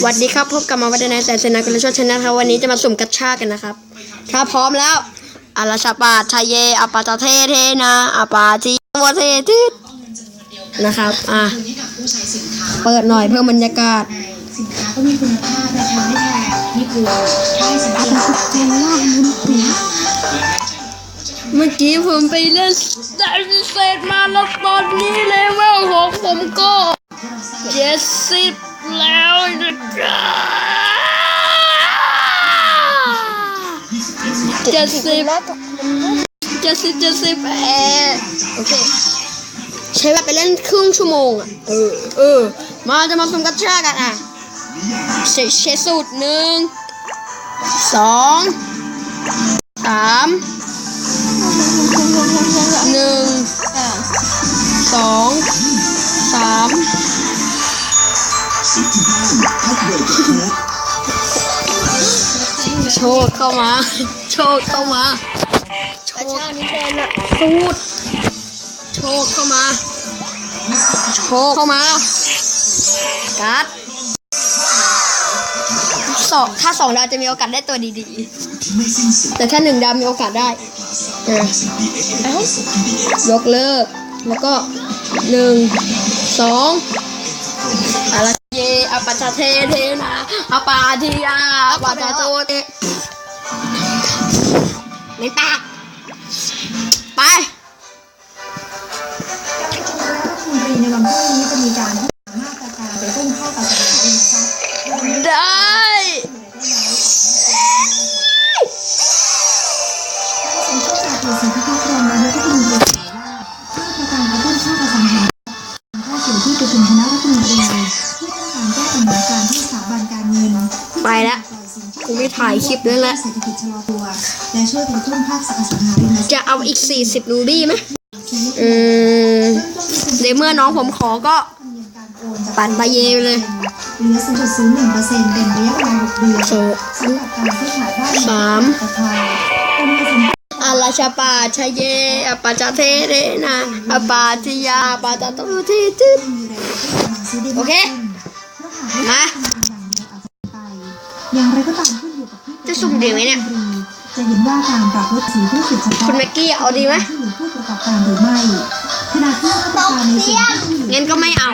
สวัสดีครับพบกับมาวัฒนายแสนสนากุลชดชนะครับวันนี้จะมาสุ่มกัชชากันนะครับ ถ้าพร้อมแล้วอาราชาปาชายเยอปาตาเทเทนะอาปาทีวเททิดนะครับ อะ เปิดหน่อยเพิ่มบรรยากาศ สินค้าก็มีคุณภาพราคาไม่แพงนี่คือใช่สัญญาเมื่อกี้ผมไปเล่นด้พิเศษมาแล้วตอนนี้เลเวลของผมก็เจ็ดสิบ เจ็ดสิบเจ็ดสิบเจ็ดสิบเออโอเค ใช้เวลาไปเล่นครึ่งชั่วโมงอะ เออ เออ มาจะมาสุ่มกัชชากันอะเชเชสูตรหนึ่งสองสามหนึ่งสองสามโชคเข้ามา โชคเข้ามา โชคนี่แทนอะสูดโชคเข้ามา โชคเข้ามาการ์ดสองถ้าสองดาวจะมีโอกาสได้ตัวดีๆ แต่ถ้าหนึ่งดาวมีโอกาสได้เออเอ้ายกเลิก แล้วก็หนึ่งสองอะไรเยอปาชาเทเทนะอปาทีอาอปาชาโตเต ไม่ปากไปมีในวันพรุ่งนี้จะมีการให้สามารถประกาศไปต้นเข้ากับสถานเองนะคะได้สิ่งที่จากเกิดสิ่งที่ครอบครองนายกรัฐมนตรีเผยว่าเพื่อประกันกระตุ้นภาคอสังหาเข้าสู่ที่ประชุมคณะรัฐมนตรีเพื่อต้องการแก้ปัญหาการที่สถาบันการเงินไปแล้ว กูไม่ถ่ายคลิปด้วยแหละเศรษฐกิจชะลอตัวและช่วยกระตุ้นภาคอสังหาริมทรัพย์จะเอาอีก 40รูบี้ไหมอืมเดี๋ยวเมื่อน้องผมขอก็ ปั่นไปเยไปเลยเหลือ0.01เปอร์เซ็นต์เป็นระยะเวลา6เดือนโชว์สำหรับการซื้อขายบ้านสามราคาเป็นในสินค้าอาราชาปาชายเยอปาจาเทเรนะอปาทิยาปาตาโตทิทิดมีรายได้ที่กำลังซื้อได้โอมากเคขึ้นเพราะหากมาไม่ทำ อย่างเดียวอาจจะไปอย่างไรก็ตามขึ้นอยู่กับที่จะสุ่มดีไหมเนี่ย จะเห็นว่าการปรับลดสีธุรกิจเฉพาะคุณแม็กกี้เอาดีไหมที่เหลือผู้ประกอบการหรือไม่ขณะที่มาตรการในส่วนที่เหลืองั้นก็ไม่เอา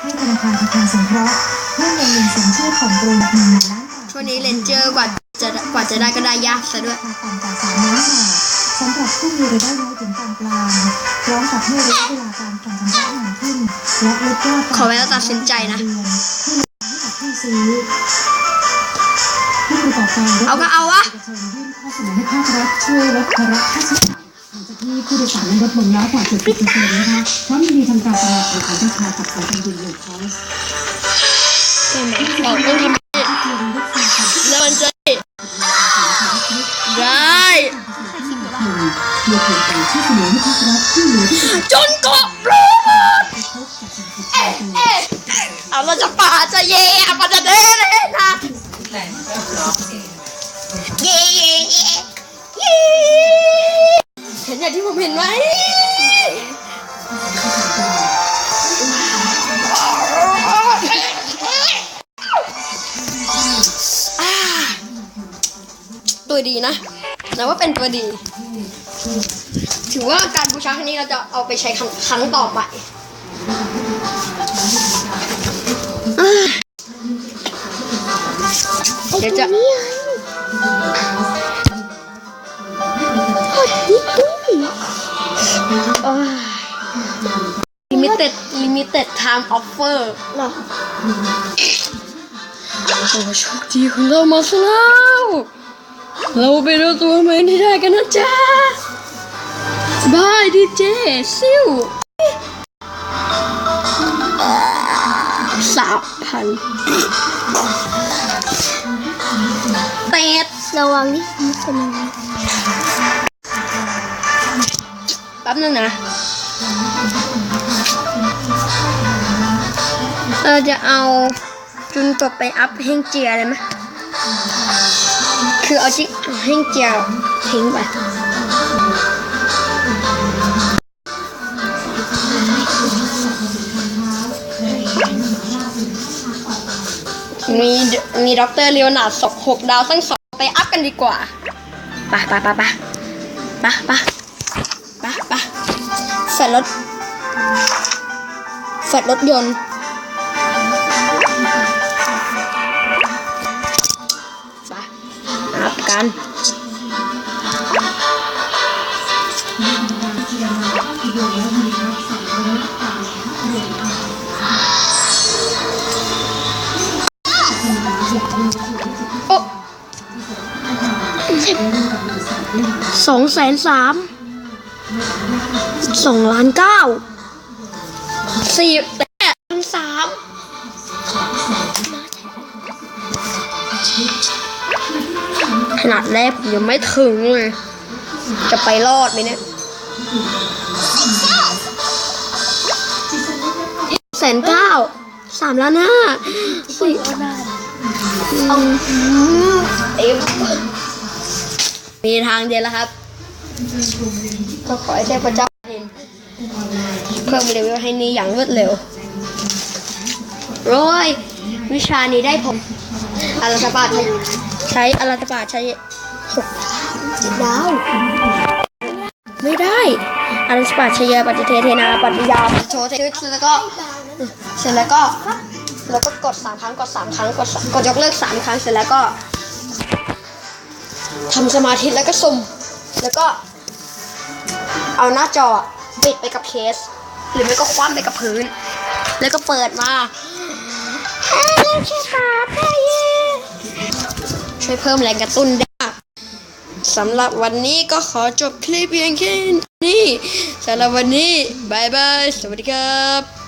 ให้ธนาคารอาคารสงเคราะห์เพิ่มวงเงินสินเชื่อผ่อนปรนแบบหนึ่งหมื่นล้านบาทช่วงนี้เลนเจอร์กว่าจะกว่าจะได้ก็ได้ยากซะด้วยราคาต่ำกว่าสามล้านบาทสำหรับผู้มีรายได้น้อยถึงปานกลางพร้อมกับให้ระยะเวลาการผ่อนชำระนานขึ้นและลดยอดขอเวลาตัดสินใจนะเดือนให้กับผู้ซื้อผู้ ประกอบการเอาก็เอาวะเอกชนยื่นข้อเสนอให้ภาครัฐช่วยลดภาระค่าใช้จ่ายหลังจากที่ผู้โดยสารนั้นลดลงแล้วกว่า70%นะคะเพราะมีทำการตลาดของกาคากับสายการบินโลคอสเราต้องทำแล้วมันจะได้มีโครงการที่เสนอให้ภาครัฐช่วยเหลือจะจนเกาะปลอดกระทบจากสิ่งที่เกิดขึ้นเอ๊ะอาราชาปาชายเยอปาจาเทเรนะ อย่างที่ผมเห็นไหมอ่าตัวดีนะแต่ว่าเป็นตัวดี ถือว่าการบูชาครั้งนี้เราจะเอาไปใช้ครั้งครั้งต่อไปอ่าเดี๋ยวจะ ลิมิเต็ดลิมิเต็ดไทม์ออฟเฟอร์หรอโอ้โชคดีของเรามาซะแล้วเราไปดูตัวใหม่ที่ได้กันนะจ๊ะบายดีเจซิวสามพันเป็ดระวังนี่มันเป็นยังไงแป๊บนึงนะเราจะเอาจุนตัวไปอัพเฮงเจียเลยไหมคือเอาจิเฮงเจียทิ้งไปมีมีด็อกเตอร์เลโอนาร์ดศกหกดาวทั้งสองไปอัพกันดีกว่าไปไปไปไปไปไป ปไปแฟดรถ แฟดรถยนต์ไปอัพกันโอ้สองแสนสาม สองล้านเก้าสี่แปดพันสามขนาดแรกผมยังไม่ถึงเลย จะไปรอดไหมเนี่ยแสนเก้าสามล้านห้าสี่อืมเอ็มมีทางเดียวแล้วครับ ก็ขอให้เทพเจ้าเห็นเพิ่มเลเวลให้นี่อย่างรวดเร็วโร้ยวิชานี้ได้ผมอาราตปาใช้ใช้อาราตปาใช้หกดาว ไม่ได้อาราตปาใช้ยาปัจจเทเทนาปัจจยาปัจโชเทแล้วก็เสร็จแล้วก็แล้วก็กดสามครั้งกดสามครั้งกดสามกดยกเลิกสามครั้งเสร็จแล้วก็ทำสมาธิแล้วก็สุ่ม แล้วก็เอาหน้าจอปิดไปกับเคส หรือไม่ก็คว่ำไปกับพื้น แล้วก็เปิดมาเอ้ยใช่ปะแม่เย่ช่วยเพิ่มแรงกระตุ้นได้สำหรับวันนี้ก็ขอจบคลิปเพียงแค่นี้สำหรับวันนี้บายบาย สวัสดีครับ